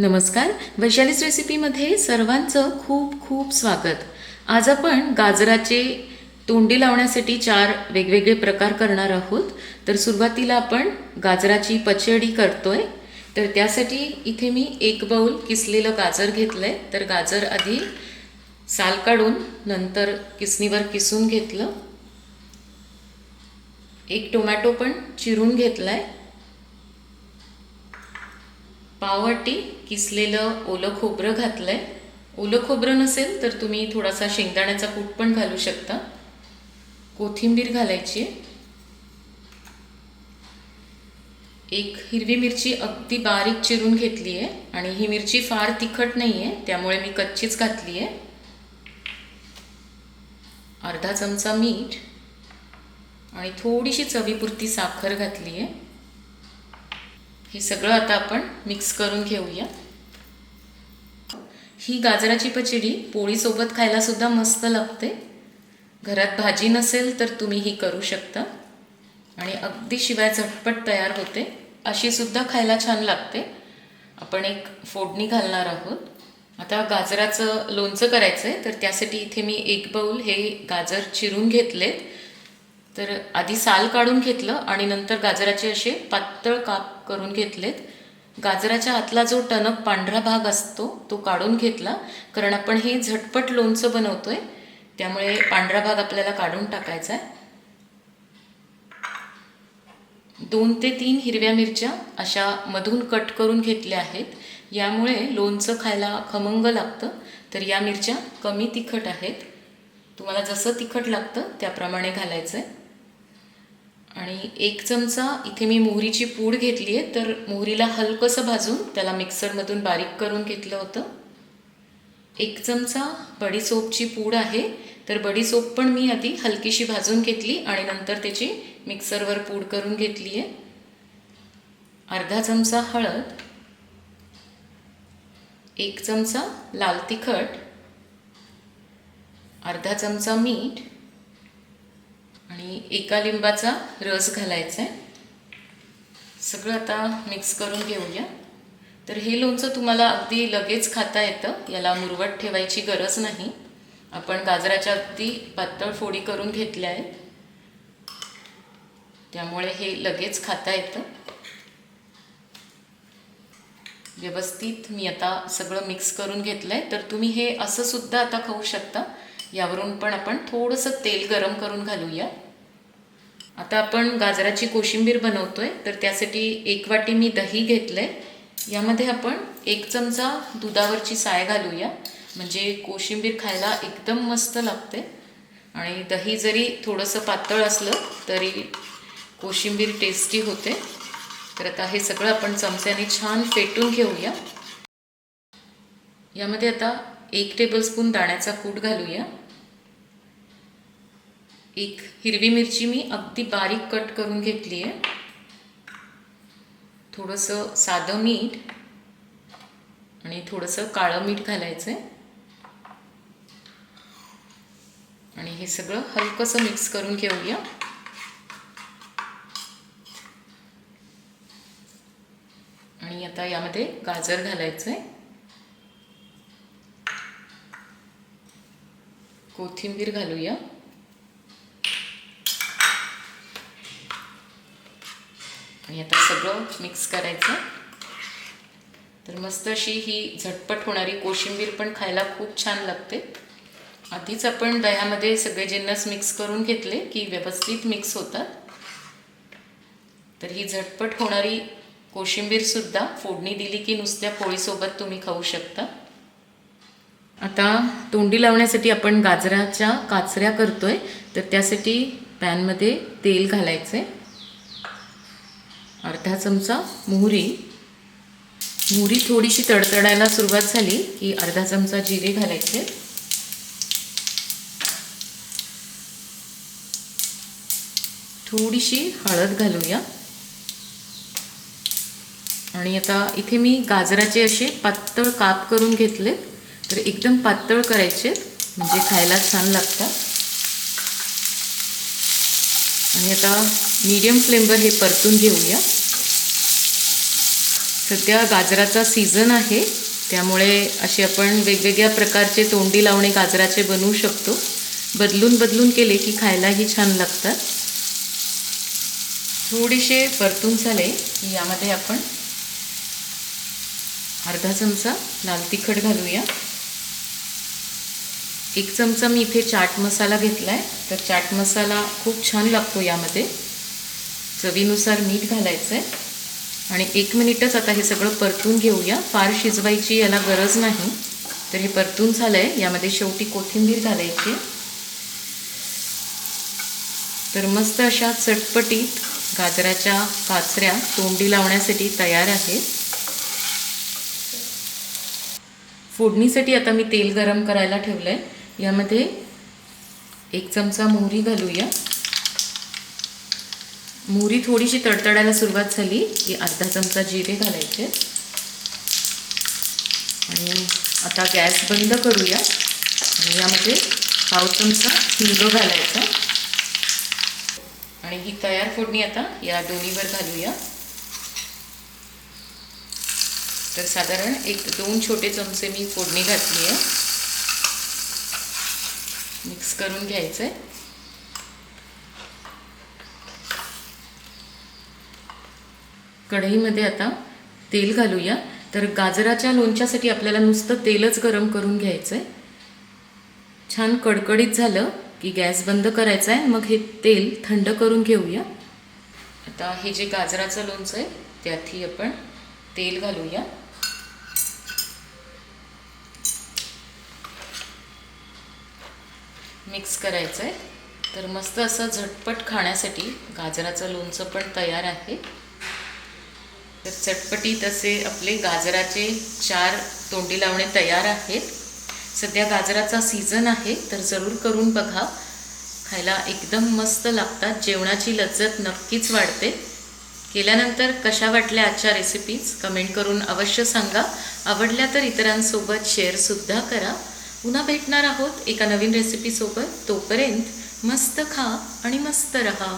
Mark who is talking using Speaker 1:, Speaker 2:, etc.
Speaker 1: नमस्कार. वैशालीस रेसिपीमध्ये सर्वांचं खूप खूप स्वागत. आज आपण गाजराचे तोंडी लावण्यासाठी चार वेगवेगळे प्रकार करणार आहोत. तर सुरुवातीला आपण गाजराची पचडी करतोय. तर त्यासाठी इथे मी एक बाऊल किसलेलं गाजर घेतलं आहे तर गाजर आधी साल काढून नंतर किसणीवर किसून घेतलं. एक टोमॅटो पण चिरून घेतला आहे पाववाटी किसलेलं ओलं खोबरं घातलं आहे ओलं खोबरं नसेल तर तुम्ही थोडासा शेंगदाण्याचा कूट पण घालू शकता. कोथिंबीर घालायची आहे. एक हिरवी मिरची अगदी बारीक चिरून घेतली आहे आणि ही मिरची फार तिखट नाही आहे त्यामुळे मी कच्चीच घातली आहे. अर्धा चमचा मीठ आणि थोडीशी चवीपुरती साखर घातली आहे. हे सगळं आता आपण मिक्स करून घेऊया. ही गाजराची पचडी पोळीसोबत खायलासुद्धा मस्त लागते. घरात भाजी नसेल तर तुम्ही ही करू शकता. आणि अगदी शिवाय झटपट तयार होते अशीसुद्धा खायला छान लागते. आपण एक फोडणी घालणार आहोत. आता गाजराचं लोणचं करायचं आहे तर त्यासाठी इथे मी एक बाऊल हे गाजर चिरून घेतलेत. तर आधी साल काढून घेतलं आणि नंतर गाजराचे असे पातळ काप करून घेतलेत. गाजराच्या आतला जो टणक पांढरा भाग असतो तो काढून घेतला. कारण आपण हे झटपट लोणचं बनवतोय त्यामुळे पांढरा भाग आपल्याला काढून टाकायचा आहे. दोन ते तीन हिरव्या मिरच्या अशा मधून कट करून घेतल्या आहेत. यामुळे लोणचं खायला खमंग लागतं. तर या मिरच्या कमी तिखट आहेत. तुम्हाला जसं तिखट लागतं त्याप्रमाणे घालायचं आहे आणि एक चमचा इथे मी मोहरीची पूड घेतली आहे तर मोहरीला हलकंसं भाजून त्याला मिक्सरमधून बारीक करून घेतलं होतं. एक चमचा बडीसोपची पूड आहे तर बडीसोप पण मी आधी हलकीशी भाजून घेतली आणि नंतर त्याची मिक्सरवर पूड करून घेतली आहे. अर्धा चमचा हळद एक चमचा लाल तिखट अर्धा चमचा मीठ आणि एका लिंबाचा रस घालायचा आहे सगळं आता मिक्स करून घेऊया. तर हे लोणचं तुम्हाला अगदी लगेच खाता येतं. याला मुरवट ठेवायची गरज नाही. आपण गाजराच्या अगदी पातळ फोडी करून घेतल्या आहेत. त्यामुळे हे लगेच खाता येतं. व्यवस्थित मी आता सगळं मिक्स करून घेतलं आहे तर तुम्ही हे असंसुद्धा आता खाऊ शकता. यावरून पण आपण थोडंसं तेल गरम करून घालूया. आता आपण गाजराची कोशिंबीर बनवतोय तर त्यासाठी एक वाटी मी दही घेतलं आहे यामध्ये आपण एक चमचा दुधावरची साय घालूया. म्हणजे कोशिंबीर खायला एकदम मस्त लागते. आणि दही जरी थोडंसं पातळ असलं तरी कोशिंबीर टेस्टी होते. तर आता हे सगळं आपण चमच्याने छान फेटून घेऊया. यामध्ये आता एक टेबलस्पून दाण्याचा कूट घालूया. एक हिरवी मिरची मी अगदी बारीक कट करून घेतली आहे थोडंसं साधं मीठ आणि थोडंसं काळं मीठ घालायचं आहे आणि हे सगळं हलकंसं मिक्स करून घेऊया. आणि आता यामध्ये गाजर घालायचं आहे कोथिंबीर घालूया. आणि आता सगळं मिक्स करायचं. तर मस्त अशी ही झटपट होणारी कोशिंबीर पण खायला खूप छान लागते. आधीच आपण दह्यामध्ये सगळे जिन्नस मिक्स करून घेतले की व्यवस्थित मिक्स होतात. तर ही झटपट होणारी कोशिंबीरसुद्धा फोडणी दिली की नुसत्या पोळीसोबत तुम्ही खाऊ शकता. आता तोंडी लावण्यासाठी आपण गाजराच्या काचऱ्या करतोय. तर त्यासाठी पॅनमध्ये तेल घालायचं आहे अर्धा चमचा मोहरी. मोहरी थोडीशी तडतडायला सुरुवात झाली की अर्धा चमचा जिरे घालायचे. थोडीशी हळद घालूया. आणि आता इथे मी गाजराचे असे पातळ काप करून घेतले तर एकदम पातळ करायचे म्हणजे खायला छान लागतात. आणि आता मीडियम फ्लेमवर हे परतून घेऊया. सध्या गाजराचा सीझन आहे. त्यामुळे असे आपण वेगवेगळ्या प्रकारचे तोंडी लावणे गाजराचे बनवू शकतो. बदलून बदलून केले की खायलाही छान लागतात. थोडेसे परतून झाले की यामध्ये आपण अर्धा चमचा लाल तिखट घालूया. एक चमचा मी इथे चाट मसाला घेतला आहे तर चाट मसाला खूप छान लागतो यामध्ये. चवीनुसार मीठ घालायचं आहे आणि एक मिनिटच आता हे सगळं परतून घेऊया. फार शिजवायची याला गरज नाही. तर हे परतून झालं आहे यामध्ये शेवटी कोथिंबीर घालायची. तर मस्त अशा चटपटीत गाजराच्या काचऱ्या तोंडी लावण्यासाठी तयार आहेत. फोडणीसाठी आता मी तेल गरम करायला ठेवलं आहे यामध्ये एक चमचा मोहरी घालूया. मोहरी थोडीशी तडतडायला सुरुवात झाली की अर्धा चमचा जिरे घालायचे. आणि आता गॅस बंद करूया. आणि यामध्ये पाव चमचा हिंग घालायचा. आणि ही तयार फोडणी आता या दोन्हीवर घालूया. तर साधारण एक दोन छोटे चमचे मी फोडणी घातली आहे. मिक्स करून घ्यायचं. आहे कढईमध्ये आता तेल घालूया. तर गाजराच्या लोणच्यासाठी आपल्याला नुसतं तेलच गरम करून घ्यायचं आहे छान कडकडीत झालं की गॅस बंद करायचा आहे मग हे तेल थंड करून घेऊया. आता हे जे गाजराचं लोणचं आहे त्यातही आपण तेल घालूया. मिक्स करायचं आहे. तर मस्त असं झटपट खाण्यासाठी गाजराचं लोणचं पण तयार आहे. तर चटपटीत असे आपले गाजराचे चार तोंडी लावणे तयार आहेत. सध्या गाजराचा सीझन आहे तर जरूर करून बघा. खायला एकदम मस्त लागतात जेवणाची लज्जत नक्कीच वाढते. केल्यानंतर कशा वाटल्या आजच्या रेसिपीज कमेंट करून अवश्य सांगा. आवडल्या तर इतरांसोबत शेअरसुद्धा करा. पुन्हा भेटणार आहोत एका नवीन रेसिपीसोबत तोपर्यंत मस्त खा आणि मस्त रहा.